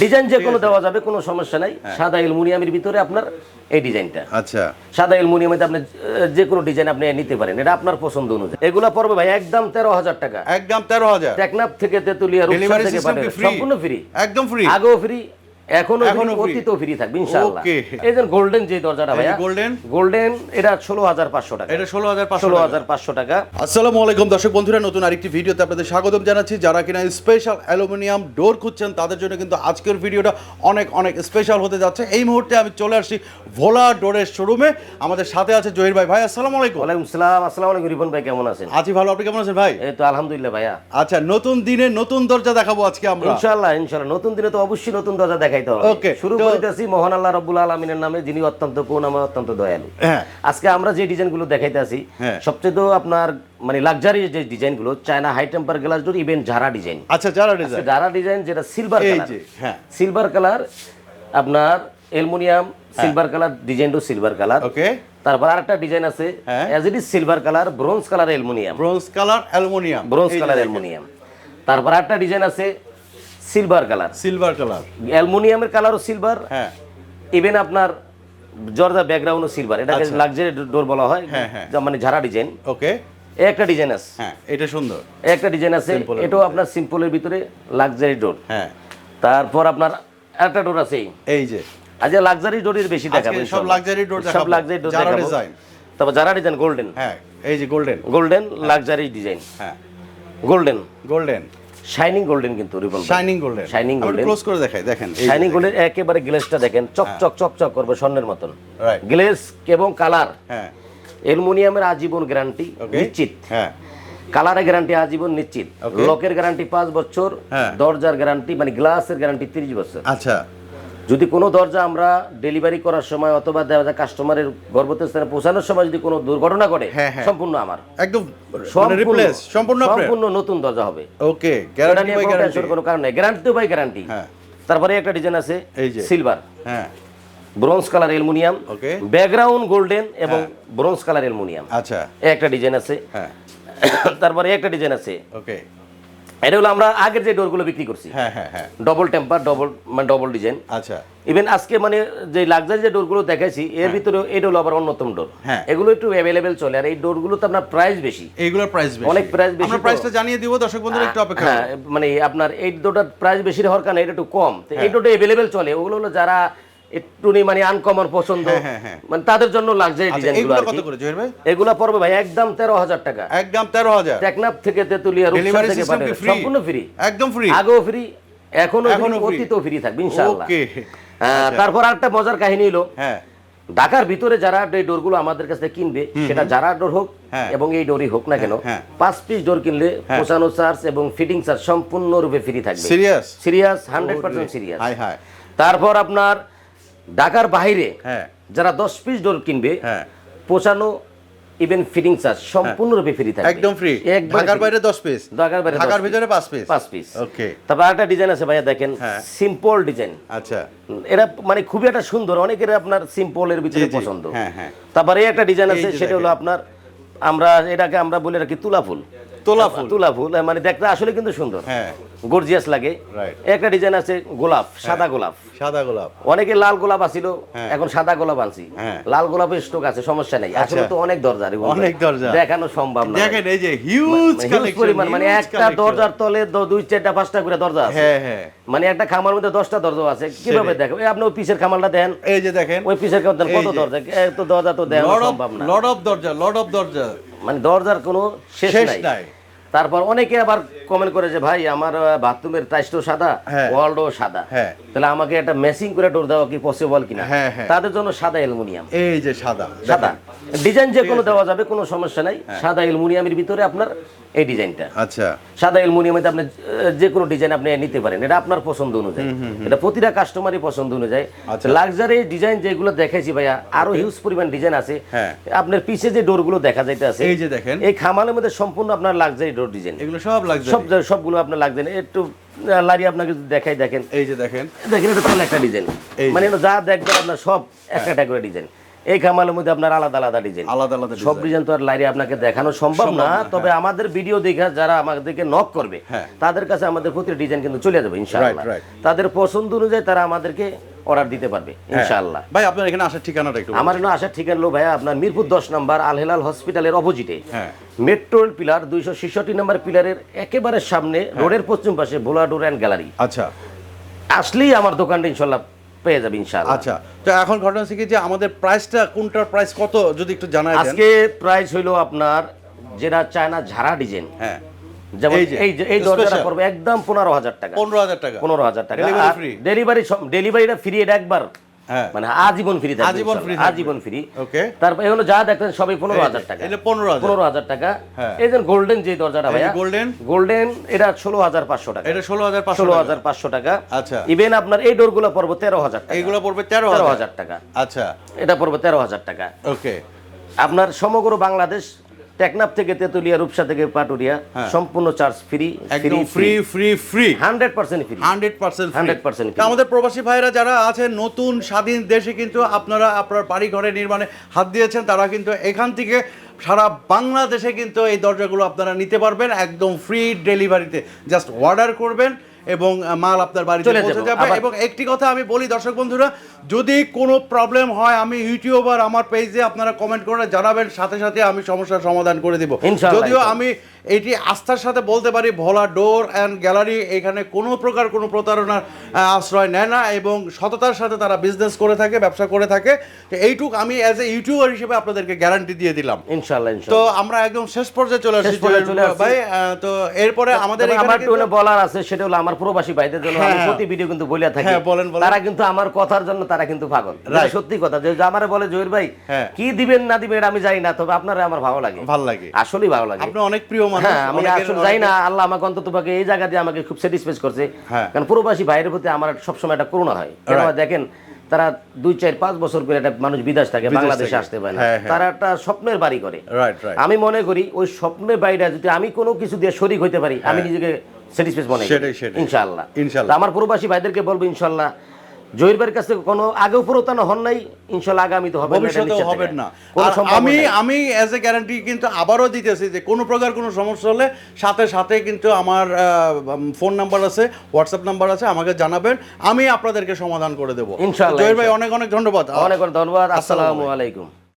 Design যে কোনো দেওয়া যাবে কোনো সমস্যা নাই। সাদা অ্যালুমিনিয়ামের ভিতরে আপনার এই ডিজাইনটা। আচ্ছা। সাদা অ্যালুমিনিয়ামে আপনি যে কোনো ডিজাইন আপনি নিতে পারেন। এটা আপনার পছন্দ অনুযায়ী। এগুলো পড়বে ভাই একদম তেরো হাজার টাকা। একদম তেরো হাজার। টেকনাফ থেকে তেতুলিয়া রূপসা থেকে সম্পূর্ণ ফ্রি একদম ফ্রি আগেও ফ্রি এখনও এখনও ফ্রি। ফ্রি থাকবে ইনশাআল্লাহ। এই যে গোল্ডেন যে দরজাটা ভাইয়া golden? গোল্ডেন এটা ষোলো হাজার পাঁচশো টাকা। এটা ষোলো হাজার পাঁচশো ষোলো হাজার পাঁচশো টাকা। আসসালামু আলাইকুম দর্শক বন্ধুরা নতুন আরেকটি ভিডিওতে আপনাদের স্বাগতম জানাচ্ছি। যারা কিনা স্পেশাল অ্যালুমিনিয়াম ডোর খুঁজছেন তাদের জন্য কিন্তু আজকের ভিডিওটা অনেক অনেক স্পেশাল হতে যাচ্ছে। এই মুহূর্তে আমি চলে আসছি ভোলা ডোরের শোরুমে আমাদের সাথে আছে জহির ভাই। ভাই আসসালামু আলাইকুম। ওয়ালাইকুম সালাম। আসসালামু আলাইকুম রিপন ভাই কেমন আছেন? আছি ভালো। আপনি কেমন আছেন ভাই? এই তো আলহামদুলিল্লাহ ভাইয়া। আচ্ছা নতুন দিনে নতুন দরজা দেখাবো আজকে আমরা। ইনশাআল্লাহ ইনশাআল্লাহ। নতুন দিনে তো অবশ্যই নতুন দরজা দেখাইতে হবে শুরু করিতেছি মহান আল্লাহ রব্বুল আলমিনের নামে যিনি অত্যন্ত করুণাময় অত্যন্ত দয়ালু। হ্যাঁ। আজকে আমরা যে ডিজাইনগুলো হ্যাঁ। সবচেয়ে তো আপনার মানে লাক্সারি যে ডিজাইনগুলো China high temper glass door even design আচ্ছা ডিজাইন ডিজাইন যেটা সিলভার কালার সিলভার কালার আপনার অ্যালুমিনিয়াম সিলভার কালার ডিজাইনটাও সিলভার কালার ওকে তারপর আরেকটা ডিজাইন আছে। As it is silver colour bronze colour aluminium bronze colour aluminium bronze colour aluminium তারপর আরেকটা design আছে সিলভার কালার সিলভার কালার অ্যালুমিনিয়ামের কালারও সিলভার হ্যাঁ। ইভেন আপনার জর্দা ব্যাকগ্রাউন্ডও সিলভার এটাকে। লাক্সারি ডোর বলা হয় হ্যাঁ, হ্যাঁ। মানে ঝাড়া ডিজাইন ওকে। একটা ডিজাইন আছে। হ্যাঁ এটা সুন্দর। একটা ডিজাইন আছে এটাও আপনার সিম্পলের ভিতরে লাক্সারি ডোর হ্যাঁ। তারপর আপনার একটা ডোর আছে এই। যে। আজ লাক্সারি ডোরের বেশি দেখাবো সব লাক্সারি door সব লাক্সারি ডোর দেখাবো। design। তারপর যারা ডিজাইন গোল্ডেন হ্যাঁ এই যে গোল্ডেন গোল্ডেন লাক্সারি ডিজাইন হ্যাঁ। গোল্ডেন গোল্ডেন শাইনিং গোল্ডেন কিন্তু revolver shining golden shining golden close করে দেখাই দেখেন শাইনিং গোল্ডেন একেবারে গ্লেসটা দেখেন চকচক চক চক চক করবে স্বর্ণের মতন। গ্লেস এবং কালার হ্যাঁ। অ্যালুমিনিয়ামের আজীবন গ্যারান্টি নিশ্চিত। হ্যাঁ। কালারের গ্যারান্টি আজীবন নিশ্চিত। লকের গ্যারান্টি পাঁচ বছর হ্যাঁ। দরজার গ্যারান্টি মানে গ্লাসের গ্যারান্টি তিরিশ বছর। আচ্ছা। যদি কোনো দরজা আমরা ডেলিভারি করার সময় অথবা দেখা যায় কাস্টমারের গর্ভবতী স্থানে পৌঁছানোর সময় যদি কোনো দুর্ঘটনা ঘটে হ্যাঁ, হ্যাঁ। সম্পূর্ণ আমার। একদম মানে সম্পূর্ণ রিপ্লেস সম্পূর্ণ সম্পূর্ণ নতুন দরজা হবে। ওকে গ্যারান্টি বাই গ্যারান্টি কোনো কারণ নেই। গ্যারান্টি বাই গ্যারান্টি হ্যাঁ। তারপরে একটা ডিজাইন আছে সিলভার হ্যাঁ। Bronze colour aluminium. Background golden এবং ব্রোঞ্জ কালার অ্যালুমিনিয়াম আচ্ছা। একটা ডিজাইন আছে। হ্যাঁ। তারপরে একটা ডিজাইন আছে। ওকে এটা হলো আমরা আগের যে ডোরগুলো বিক্রি করছি। হ্যাঁ হ্যাঁ হ্যাঁ। ডবল টেম্পার ডবল মানে ডবল ডিজাইন আচ্ছা। ইভেন আজকে মানে যে লাক্সারি যে ডোরগুলো দেখাইছি এর ভিতরে এটা হলো আবার অন্যতম ডোর। হ্যাঁ। এগুলো একটু অ্যাভেলেবেল চলে আর এই ডোরগুলো তো আপনার প্রাইস বেশি। এইগুলোর প্রাইস বেশি। অনেক price বেশি আমরা প্রাইসটা জানিয়ে দিব দর্শক বন্ধুরা একটু অপেক্ষা হ্যাঁ মানে আপনার এই ডোটার প্রাইস বেশি হওয়ার কারণে এটা একটু কম। তো এই ডোটা অ্যাভেলেবেল চলে ওগুলো হলো যারা একটু মানে আনকমন পছন্দ। হ্যাঁ, হ্যাঁ, হ্যাঁ। মানে তাদের জন্য লাক্সারি আচ্ছা ডিজাইনগুলো এগুলো কত করে জহির ভাই? এগুলো পড়বে ভাই একদম তেরো হাজার টাকা। একদম তেরো হাজার। টেকনাফ থেকে তেতুলিয়া রূপসা থেকে পাঠাবে। সম্পূর্ণ ফ্রি একদম ফ্রি আগেও ফ্রি এখনও ফ্রি অতীতও ফ্রি থাকবে ইনশাআল্লাহ। ওকে হ্যাঁ, তারপর আরেকটা মজার কাহিনী হলো হ্যাঁ। ঢাকার ভিতরে যারা এই ডোরগুলো আমাদের কাছে কিনবে সেটা যারা ডোর হোক। এবং এই ডোরই হোক না কেন। পাঁচ পিস ডোর কিনলে পৌঁছানো চার্জ এবং ফিটিং চার্জ সম্পূর্ণরূপে ফ্রি থাকবে। Serious serious hundred percent serious high high তারপর আপনার ঢাকার বাইরে হ্যাঁ। যারা দশ পিস ডোর কিনবে হ্যাঁ। পৌঁছানো ইভেন ফিটিং চার্জ সম্পূর্ণরূপে ফ্রি থাকবে। একদম ফ্রি ঢাকার বাইরে দশ পিস ঢাকার বাইরে ঢাকার ভিতরে পাঁচ পিস পাঁচ পিস ওকে তারপর একটা ডিজাইন আছে ভাইয়া দেখেন হ্যাঁ। সিম্পল ডিজাইন আচ্ছা। এটা মানে খুবই একটা সুন্দর অনেকের আপনার সিম্পল এর ভিতরে। পছন্দ। হ্যাঁ, হ্যাঁ। তারপরে এই একটা ডিজাইন আছে সেটা হলো আপনার আমরা এটাকে আমরা বলে রাখি তুলা ফুল। তোলা ফুল তুলা ফুল মানে দেখতে আসলে কিন্তু সুন্দর। হ্যাঁ। গর্জিয়াস লাগে। একটা ডিজাইন আছে গোলাপ সাদা গোলাপ। সাদা গোলাপ। অনেকে লাল গোলাপ আছিল হ্যাঁ। এখন সাদা গোলাপ আনছি। হ্যাঁ। লাল গোলাপের স্টক আছে সমস্যা নেই। আসলে তো অনেক দরজা অনেক দরজা। দেখানো সম্ভব না। দেখেন এই যে হিউজ মানে পরিমাণ মানে একটা দরজার তলে দুই চারটা পাঁচটা করে দরজা আছে। হ্যাঁ হ্যাঁ। মানে একটা খামার মধ্যে দশটা দরজা আছে। কীভাবে দেখো? আপনি ওই পিসের খামারটা দেন। এই যে দেখেন। ওই পিসের খামার কত দরজা? এত দরজা তো অফ সম্ভব না। লর্ড অফ দরজা লড অফ দরজা। মানে দরজার কোনো শেষ নাই। তারপর অনেকে আবার কমেন্ট করে যে ভাই আমার বাথরুমের টাইসটাও সাদা হ্যাঁ। ওয়ালটাও সাদা। হ্যাঁ। তাহলে আমাকে একটা মেসিং করে ডোর দেওয়া কি পসিবল কিনা? হ্যাঁ। তাদের জন্য সাদা অ্যালুমিনিয়াম। এই যে সাদা সাদা। ডিজাইন যে কোনো দেওয়া যাবে কোনো সমস্যা নাই। সাদা অ্যালুমিনিয়ামের ভিতরে আপনার এই ডিজাইনটা। আচ্ছা। সাদা অ্যালুমিনিয়ামে আপনি যে কোনো ডিজাইন আপনি নিতে পারেন। এটা আপনার পছন্দ অনুযায়ী। এটা প্রতিটা কাস্টমারই পছন্দ অনুযায়ী। আচ্ছা। লাক্সারি ডিজাইন যেগুলো দেখাইছি ভাইয়া আরও হিউজ পরিমাণ ডিজাইন আছে। আপনার পিছে যে ডোরগুলো দেখা যাইতে আছে এই যে দেখেন। এই খামারের মধ্যে সম্পূর্ণ আপনার লাক্সারি ডোর ডিজাইন এগুলো সব লাগছে সব সবগুলো আপনার লাগছে না। একটু লারি আপনাকে যদি দেখাই দেখেন। এই যে দেখেন। দেখেন এটা তাহলে একটা ডিজাইন মানে যা দেখবেন আপনার সব একটা একটা করে ডিজাইন এই খামালের মধ্যে আপনার আলাদা আলাদা ডিজাইন আলাদা আলাদা সব ডিজাইন তো আর লাইরে আপনাকে দেখানো সম্ভব না। তবে আমাদের ভিডিও দেখা যারা আমাদেরকে নক করবে হ্যাঁ। তাদের কাছে আমাদের প্রতি ডিজাইন কিন্তু চলে যাবে ইনশাআল্লাহ। তাদের পছন্দ অনুযায়ী তারা আমাদেরকে অর্ডার দিতে পারবে হ্যাঁ। ইনশাআল্লাহ। ভাই আপনার এখানে আসার ঠিকানাটা একটু আমার জন্য আসার ঠিকানা হলো ভাইয়া আপনার মিরপুর দশ নম্বর আল হেলাল হসপিটালের অপোজিটে। হ্যাঁ। মেট্রোল পিলার দুইশো ছেষট্টি নম্বর পিলারের একেবারে সামনে হ্যাঁ। রোডের পশ্চিম পাশে ভোলা ডোর অ্যান্ড গ্যালারি। আচ্ছা। আসলেই আমার দোকানটা ইনশাল্লাহ পেয়ে যাবে ইনশাআল্লাহ। আচ্ছা। তো এখন ঘটনা হচ্ছে কি যে আমাদের প্রাইসটা কোনটার প্রাইস কত যদি একটু জানাই আজকে প্রাইস হইল আপনার যেটা চায়না ঝাড়া ডিজাইন। হ্যাঁ। যেমন এই যে, এই দরজাটা special। একদম পনেরো হাজার টাকা। পনেরো হাজার টাকা। পনেরো হাজার টাকা। ডেলিভারি ডেলিভারিটা ফ্রি এটা একবার। হ্যাঁ। মানে আজীবন ফ্রি থাকবে আজীবন ইনশাআল্লাহ। আজীবন ফ্রি Okay. তারপর এগুলো যা দেখতেন সবই পনেরো হাজার টাকা। এটা পনেরো পনেরো হাজার টাকা। হ্যাঁ। এই যে গোল্ডেন যে দরজাটা ভাইয়া? গোল্ডেন এটা ষোলো হাজার পাঁচশো টাকা। এটা ষোলো হাজার ষোলো হাজার পাঁচশো টাকা। আচ্ছা। ইভেন আপনার এই ডোরগুলো পড়ব তেরো হাজার টাকা। এইগুলো পড়বে তেরো হাজার। টাকা। আচ্ছা। এটা পড়বে তেরো হাজার টাকা। ওকে আপনার সমগ্র বাংলাদেশ টেকনাফ থেকে তেতুলিয়া রূপসা থেকে পাটুরিয়া সম্পূর্ণ চার্জ ফ্রি হ্যাঁ। একদম free free free hundred percent free hundred percent hundred percent আমাদের প্রবাসী ভাইরা যারা আছে নতুন স্বাধীন দেশে কিন্তু আপনারা আপনার বাড়ি ঘরে নির্মাণে হাত দিয়েছেন তারা কিন্তু এখান থেকে সারা বাংলাদেশে কিন্তু এই দরজাগুলো আপনারা নিতে পারবেন একদম ফ্রি ডেলিভারিতে জাস্ট অর্ডার করবেন এবং মাল আপনার বাড়িতে পৌঁছে যাবে। এবং একটি কথা আমি বলি দর্শক বন্ধুরা যদি কোনো প্রবলেম হয় আমি ইউটিউবার আমার পেজে আপনারা কমেন্ট করে জানাবেন সাথে সাথে আমি সমস্যার সমাধান করে দিব। যদিও আমি এটি আস্থার সাথে বলতে পারি ভোলা ডোর অ্যান্ড গ্যালারি এখানে কোনো প্রকার কোনো প্রতারণার আশ্রয় নেয় না এবং সততার সাথে তারা বিজনেস করে থাকে ব্যবসা করে থাকে। তো এইটুক আমি অ্যাজ এ ইউটিউবার হিসেবে আপনাদেরকে গ্যারান্টি দিয়ে দিলাম। ইনশাল্লাহ তো আমরা একদম শেষ পর্যায়ে চলে আসছি। ভাই তো এরপরে আমাদের এখানে আমার একটু বলার আছে সেটা হলো আমার প্রবাসী ভাইদের জন্য আমি হ্যাঁ। প্রতি ভিডিও কিন্তু বলিয়া থাকি। হ্যাঁ, বলেন। তারা কিন্তু আমার কথার জন্য তারা কিন্তু পাগল। সত্যি কথা। যে আমারে বলে জহির ভাই হ্যাঁ। কি দিবেন না দিবেন আমি জানি না তবে আপনারা আমার ভালো লাগে। ভালো লাগে। আসলেই ভালো লাগে। আপনি অনেক প্রিয় মানুষ হ্যাঁ আমি আসলে যাই না আল্লাহ আমাকে অন্তত এই জায়গা দিয়ে আমাকে খুব করছে। হ্যাঁ। কারণ প্রবাসী ভাইয়ের প্রতি আমার সবসময় একটা করুণা হয়। দেখেন তারা দুই চার পাঁচ বছর করে একটা মানুষ বিদেশ থাকে বাংলাদেশে আসতে পারে না। হ্যাঁ। তারা একটা স্বপ্নের বাড়ি করে। আমি মনে করি ওই স্বপ্নের বাড়িটা যদি আমি কোনো কিছু দিয়ে শরিক হইতে পারি আমি নিজেকে মনে করি। ইনশাআল্লাহ। তো আমার প্রবাসী ভাইদেরকে বলব ইনশাআল্লাহ জহির কাছে কোনো আগেও প্রতারণা হন নাই ইনশাল্লাহ আগামী তো হবে এটা হবেন না। আমি আমি অ্যাজ এ গ্যারান্টি কিন্তু আবারও দিতেছি যে কোনো প্রকার কোনো সমস্যা হলে সাথে সাথে কিন্তু আমার ফোন নাম্বার আছে হোয়াটসঅ্যাপ নাম্বার আছে আমাকে জানাবেন আমি আপনাদেরকে সমাধান করে দেবো। ইনশাল্লাহ জহির ভাই অনেক অনেক ধন্যবাদ। অনেক অনেক ধন্যবাদ আসসালামু আলাইকুম।